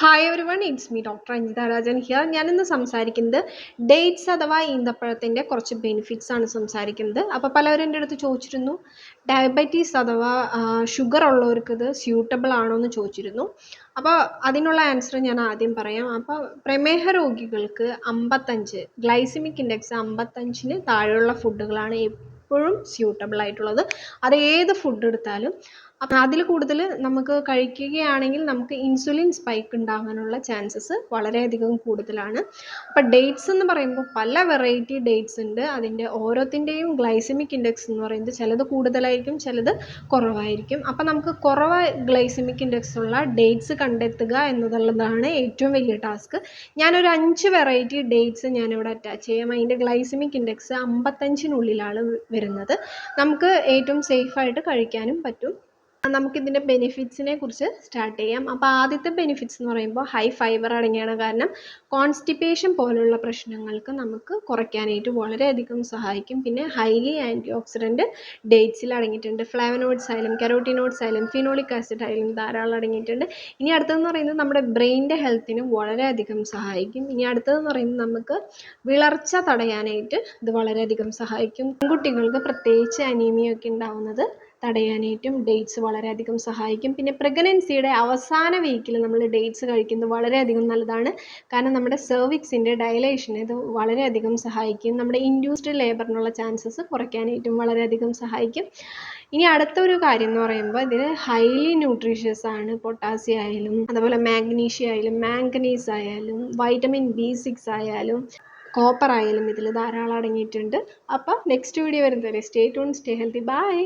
Hi everyone it's me doctor Anjitha Rajan here ഞാനിന്ന് സംസാരിക്കുന്നത് dates അഥവാ ഈന്തപ്പഴത്തിന്റെ കുറച്ച് ബെനിഫിറ്റ്സ് ആണ് സംസാരിക്കുന്നത്. അപ്പോൾ പലവരും എന്റെ അടുത്ത് ചോദിച്ചിരുന്നു ഡയബറ്റീസ് അഥവാ ഷുഗർ ഉള്ളവർക്ക് ഇത് സ്യൂട്ടബിൾ ആണോ എന്ന് ചോദിച്ചിരുന്നു. അപ്പോൾ അതിനുള്ള ആൻസർ ഞാൻ ആദ്യം പറയാം. അപ്പോൾ പ്രമേഹ രോഗികൾക്ക് അമ്പത്തഞ്ച് ഗ്ലൈസിമിക് ഇൻഡെക്സ് അമ്പത്തഞ്ചിന് താഴെയുള്ള ഫുഡുകളാണ് എപ്പോഴും സ്യൂട്ടബിൾ ആയിട്ടുള്ളത്. അത് ഏത് ഫുഡ് എടുത്താലും അപ്പം അതിൽ കൂടുതൽ നമുക്ക് കഴിക്കുകയാണെങ്കിൽ നമുക്ക് ഇൻസുലിൻ സ്പൈക്ക് ഉണ്ടാകാനുള്ള ചാൻസസ് വളരെയധികം കൂടുതലാണ്. അപ്പം ഡേറ്റ്സ് എന്ന് പറയുമ്പോൾ പല വെറൈറ്റി ഡേറ്റ്സ് ഉണ്ട്. അതിന്റെ ഓരോത്തിന്റെയും ഗ്ലൈസമിക് ഇൻഡെക്സ് എന്ന് പറയുന്നത് ചിലത് കൂടുതലായിരിക്കും ചിലത് കുറവായിരിക്കും. അപ്പം നമുക്ക് കുറവ് ഗ്ലൈസമിക് ഇൻഡെക്സ് ഉള്ള ഡേറ്റ്സ് കണ്ടെത്തുക എന്നുള്ളതാണ് ഏറ്റവും വലിയ ടാസ്ക്. ഞാനൊരു അഞ്ച് വെറൈറ്റി ഡേറ്റ്സ് ഞാനിവിടെ അറ്റാച്ച് ചെയ്യാം. അതിന്റെ ഗ്ലൈസമിക് ഇൻഡെക്സ് അമ്പത്തഞ്ചിനുള്ളിലാണ് വരുന്നത്. നമുക്ക് ഏറ്റവും സേഫായിട്ട് കഴിക്കാനും പറ്റും. നമുക്കിതിന്റെ ബെനിഫിറ്റ്സിനെ കുറിച്ച് സ്റ്റാർട്ട് ചെയ്യാം. അപ്പോൾ ആദ്യത്തെ ബെനിഫിറ്റ്സ് എന്ന് പറയുമ്പോൾ ഹൈ ഫൈബർ അടങ്ങിയാണ് കാരണം കോൺസ്റ്റിപ്പേഷൻ പോലുള്ള പ്രശ്നങ്ങൾക്ക് നമുക്ക് കുറയ്ക്കാനായിട്ട് വളരെയധികം സഹായിക്കും. പിന്നെ ഹൈലി ആന്റി ഓക്സിഡന്റ് ഡേറ്റ്സിൽ അടങ്ങിയിട്ടുണ്ട്. ഫ്ലാവനോയിഡ്സ് ആയാലും കെറോട്ടിനോയിഡ്സ് ആയാലും ഫിനോളിക് ആസിഡ് ആയാലും ധാരാളം അടങ്ങിയിട്ടുണ്ട്. ഇനി അടുത്തതെന്ന് പറയുന്നത് നമ്മുടെ ബ്രെയിനിന്റെ ഹെൽത്തിന് വളരെയധികം സഹായിക്കും. ഇനി അടുത്തതെന്ന് പറയുന്നത് നമുക്ക് വിളർച്ച തടയാനായിട്ട് ഇത് വളരെയധികം സഹായിക്കും. പെൺകുട്ടികൾക്ക് പ്രത്യേകിച്ച് അനീമിയൊക്കെ ഉണ്ടാവുന്നത് തടയാനായിട്ടും ഡേറ്റ്സ് വളരെയധികം സഹായിക്കും. പിന്നെ പ്രഗ്നൻസിയുടെ അവസാന വീക്കിൽ നമ്മൾ ഡേറ്റ്സ് കഴിക്കുന്നത് വളരെയധികം നല്ലതാണ്. കാരണം നമ്മുടെ സെർവിക്സിന്റെ ഡയലേഷന് ഇത് വളരെയധികം സഹായിക്കും. നമ്മുടെ ഇൻഡ്യൂസ്ഡ് ലേബറിനുള്ള ചാൻസസ് കുറയ്ക്കാനായിട്ടും വളരെയധികം സഹായിക്കും. ഇനി അടുത്ത ഒരു കാര്യം എന്ന് പറയുമ്പോൾ ഇതിൽ ഹൈലി ന്യൂട്രീഷ്യസ് ആണ് പൊട്ടാസ്യം ആയാലും അതുപോലെ മാഗ്നീഷ്യം ആയാലും മാംഗനീസ് ആയാലും വൈറ്റമിൻ ബി സിക്സ് ആയാലും കോപ്പർ ആയാലും ഇതിൽ ധാരാളം അടങ്ങിയിട്ടുണ്ട്. അപ്പോൾ നെക്സ്റ്റ് വീഡിയോ വരുന്നവരെ stay tune stay healthy bye